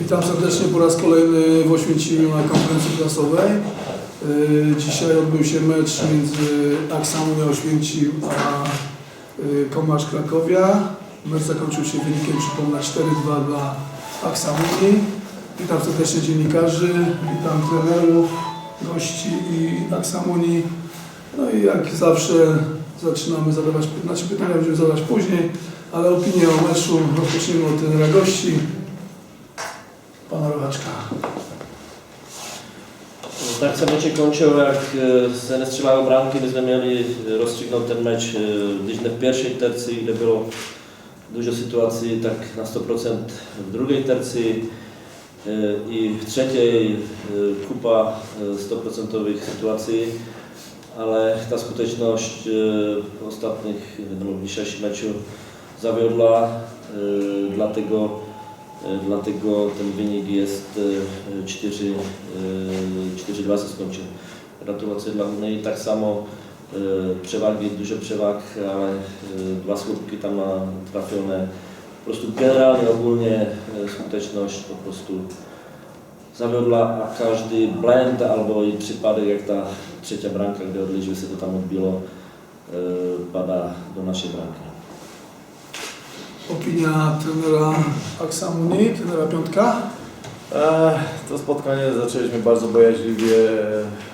Witam serdecznie po raz kolejny w Oświęcimiu na konferencji prasowej. Yy, Dzisiaj odbył się mecz między Aksamunia Oświęcim a yy, Komarz Krakowia. Mecz zakończył się wynikiem, przypomnę, 4-2 dla Aksamunii. Witam serdecznie dziennikarzy, witam trenerów, gości i Aksamunii. No i jak zawsze zaczynamy zadawać znaczy pytania będziemy zadawać później, ale opinię o meczu rozpoczniemy od trenera gości. Tak samo się kończył, jak e, se nie strzelało bramki, myśmy mieli rozstrzygnąć ten mecz e, gdzieś w pierwszej tercji, ile było dużo sytuacji tak na 100% w drugiej tercji e, i w trzeciej e, kupa e, 100% sytuacji, ale ta skuteczność e, w ostatnich, no, w dzisiejszym meczu zawiodła, e, dlatego E, Dlatego ten wynik jest e, 4, e, 4-2 się skończył. Gratulacje dla mnie i tak samo e, przewagi, dużo przewag, ale e, dwa słupki tam ma trafione. Po prostu generalnie ogólnie skuteczność po prostu zawiodła, a każdy blend albo i przypadek jak ta trzecia bramka, gdy od Leźwy się to tam odbiło, pada do naszej bramki. Opinia trenera Aksamuni, trenera Piątka. E, To spotkanie zaczęliśmy bardzo bojaźliwie,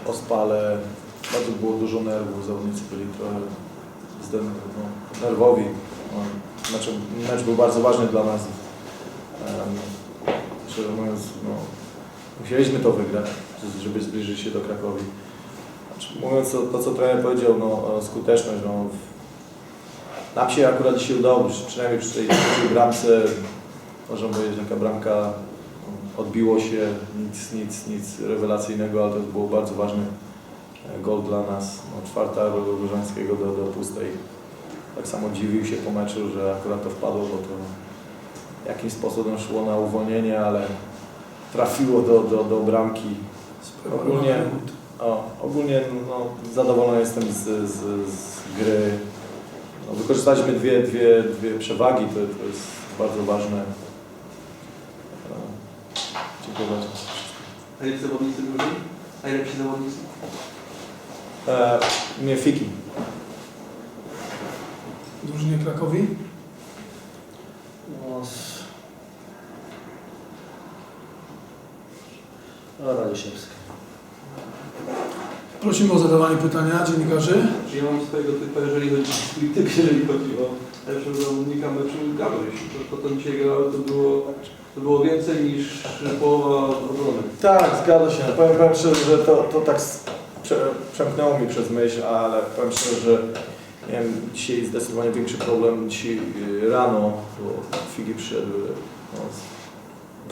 ospale, bardzo było dużo nerwów, zawodnicy byli trochę nerwowi. Mecz, mecz był bardzo ważny dla nas. Szczerze mówiąc, no, musieliśmy to wygrać, żeby zbliżyć się do Krakowi. Znaczy, mówiąc to, to, co trener powiedział, no, o skuteczność, no, nam się akurat dzisiaj udało, przy- przynajmniej przy tej trzeciej bramce, można powiedzieć, taka bramka odbiło się, nic, nic, nic rewelacyjnego, ale to było bardzo ważny e, gol dla nas. No, czwarta Różańskiego do, do pustej. Tak samo dziwił się po meczu, że akurat to wpadło, bo to jakimś sposobem szło na uwolnienie, ale trafiło do, do, do bramki. Ogólnie, o, ogólnie no, zadowolony jestem z, z, z gry. No, wykorzystaliśmy dwie, dwie, dwie przewagi, to, to jest bardzo ważne. No, Dziękuję bardzo. Najlepsi zawodnicy drużyny? Najlepsi zawodnicy? E, nie Fiki. drużynie Krakowi. No, O, Radoszewski. Prosimy o zadawanie pytania dziennikarzy. Czy ja mam swojego typu, jeżeli chodzi o swój typ, jeżeli chodzi o lepszego zawodnika meczu Gabryś. To, to dzisiaj grało, to było, to było więcej niż połowa obrony. Tak, zgadza się. Powiem, powiem szczerze, że to, to tak prze, przemknęło mi przez myśl, ale powiem szczerze, że wiem, dzisiaj zdecydowanie większy problem. Dzisiaj y, rano, bo Figi przyszedł no,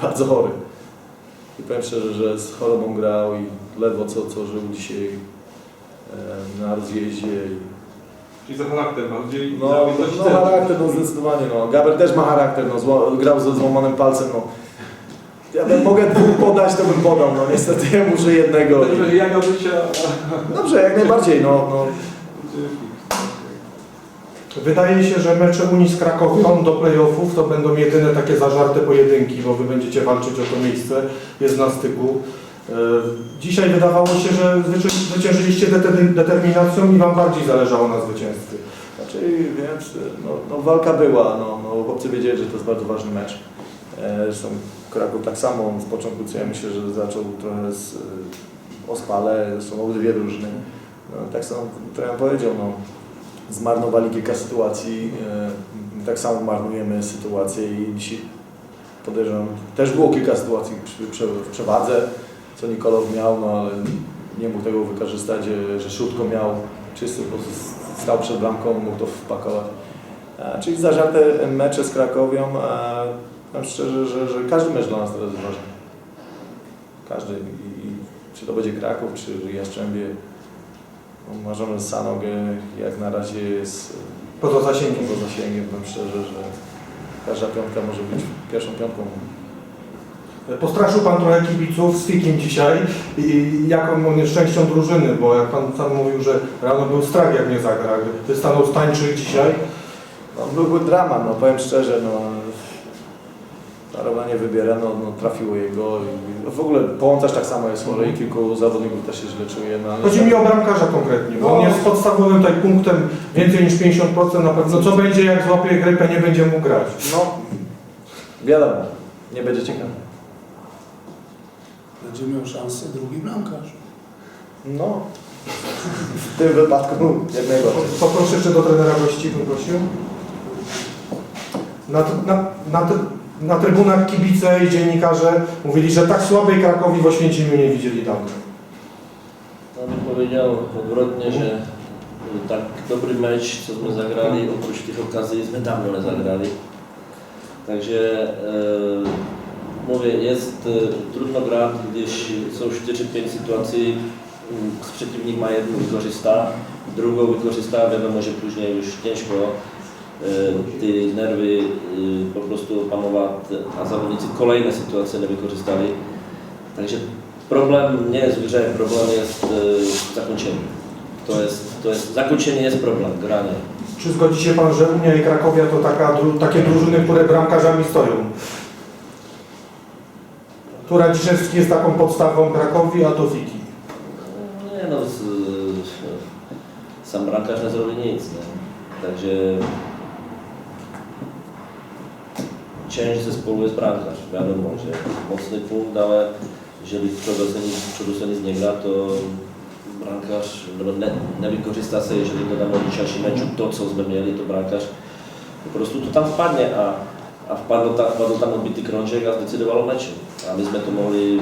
bardzo chory. I powiem szczerze, że z chorobą grał i ledwo co, co żył dzisiaj e, na rozjeździe. I, Czyli za charakter bardziej No, no charakter, no zdecydowanie, no. Gaber też ma charakter, no, zło, grał ze złamanym palcem, no. Ja bym mogę dwóch podać, to bym podał, no niestety ja muszę jednego. Dobrze, ja. Dobrze, jak najbardziej, no, no. Wydaje się, że mecze Unii z Krakowią do playoffów to będą jedyne takie zażarte pojedynki, bo wy będziecie walczyć o to miejsce, jest na styku. E, Dzisiaj wydawało się, że zwycię- zwyciężyliście deter- determinacją i wam bardziej zależało na zwycięstwie. Znaczy, że, no, no walka była, no, no chłopcy wiedzieli, że to jest bardzo ważny mecz. E, Zresztą Kraków tak samo z początku, co ja myślę, że zaczął trochę z e, ospale, zresztą obydwie drużyny. No, tak samo trener powiedział, no, zmarnowali kilka sytuacji, e, tak samo marnujemy sytuacje i dzisiaj podejrzewam, też było kilka sytuacji w przewadze, co Nikolow miał, no ale nie mógł tego wykorzystać, e, że Szutko miał czysty, po prostu stał przed bramką, mógł to wpakować. E, Czyli zażarte mecze z Krakowią, a szczerze, że, że każdy mecz dla nas teraz jest ważny. Każdy. I czy to będzie Kraków, czy Jastrzębie. Z Sanogę, jak na razie jest Poza zasięgiem. poza zasięgiem. Powiem szczerze, że każda piątka może być pierwszą piątką. Postraszył Pan trochę kibiców z Fikiem dzisiaj i jaką on jest częścią drużyny, bo jak Pan sam mówił, że rano był strach jak nie zagra, gdy stanął stańczyk dzisiaj, No, byłby dramat, no powiem szczerze, no. Arawa nie wybiera, no, no trafiło jego i w ogóle Połączacz tak samo jest chory i kilku zawodników też się źle czuje. No, ale Chodzi mi o bramkarza konkretnie, bo on No. jest podstawowym tutaj punktem więcej niż 50% na pewno. Co będzie jak złapie grypę, nie będzie mógł grać. No, wiadomo, nie będzie ciekawe. Będzie miał szansę drugi bramkarz. No, w tym wypadku jak najbardziej. Poproszę jeszcze do trenera gości, bym prosił. Na, na, na, na trybunach kibice i dziennikarze mówili, że tak słabej Krakowi w Oświęcimiu nie widzieli dawno. Bym powiedział odwrotnie, że y, tak dobry mecz, co my zagrali, oprócz tych okazji, my dawno nie zagrali. Także e, mówię, jest e, trudno grać, gdyż są 4-5 sytuacji, mm, przeciwnik ma jedną, wykorzysta, drugą wykorzysta, wiadomo, że później już ciężko te nerwy y, po prostu opanować, a zawodnicy kolejne sytuacje nie wykorzystali. Także Problem nie jest w grze, problem jest y, w zakończeniu. To jest, to jest, zakończenie jest problem, granie. Czy zgodzi się Pan, że Unia i Krakowia to taka, takie drużyny, które bramkarzami stoją? Tu Radziszewski jest taką podstawą Krakowi, a to Fiki. Nie no, z, sam bramkarz nie zrobi nic. Nie? Także część zespołu jest bramkarz. Wiadomo, że mocny punkt, ale jeżeli nic nie gra, to bramkarz no, nie, nie wykorzysta sobie, jeżeli dodamy w dzisiejszym meczu to, co jsme mieli, to bramkarz po prostu to tam wpadnie, a, a wpadł, tam, wpadł tam odbity krążek, a zdecydowało meczu. A my jsme to mogli,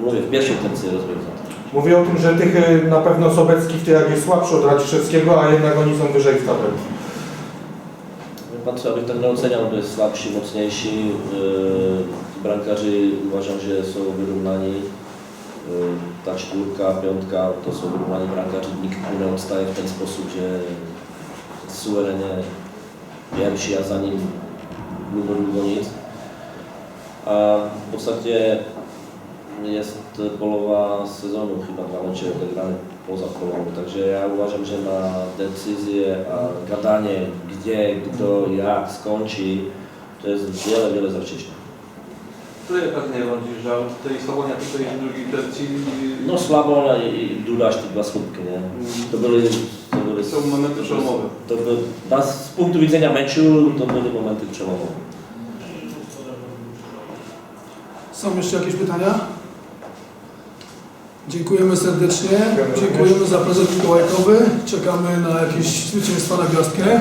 mówię, w pierwszej tercji rozwiązać. Mówię o tym, że tych y, na pewno Sobecki w tych jest słabszy od Radziszewskiego, a jednak oni są wyżej w tabeli. Wie Pan co, ja bych tak nie oceniał, to jest słabsi, mocniejsi. Yy, Brankarzy uważam, że są wyrównani. Yy, Ta czwórka, piątka to są wyrównani brankarzy. Nikt tu nie odstaje w ten sposób, że suwerenie pierwsi, a za nim długo, długo nic. A w zasadzie jest połowa sezonu chyba dwa mecze odegrane poza polową, także ja uważam, że na decyzję, a gadanie gdzie, kto, jak, skończy, to jest wiele, wiele za wcześnie. To jaka najbardziej żal? Tej Sławonia tutaj w drugiej tercji No słabo i, i Dulaś te dwa słupki, nie? To były, to były są momenty przełomowe. To by, na, z punktu widzenia meczu to były momenty przełomowe. Są jeszcze jakieś pytania? Dziękujemy serdecznie. Dziękujemy za prezent mikołajkowy. Czekamy na jakieś zwycięstwa na gwiazdkę.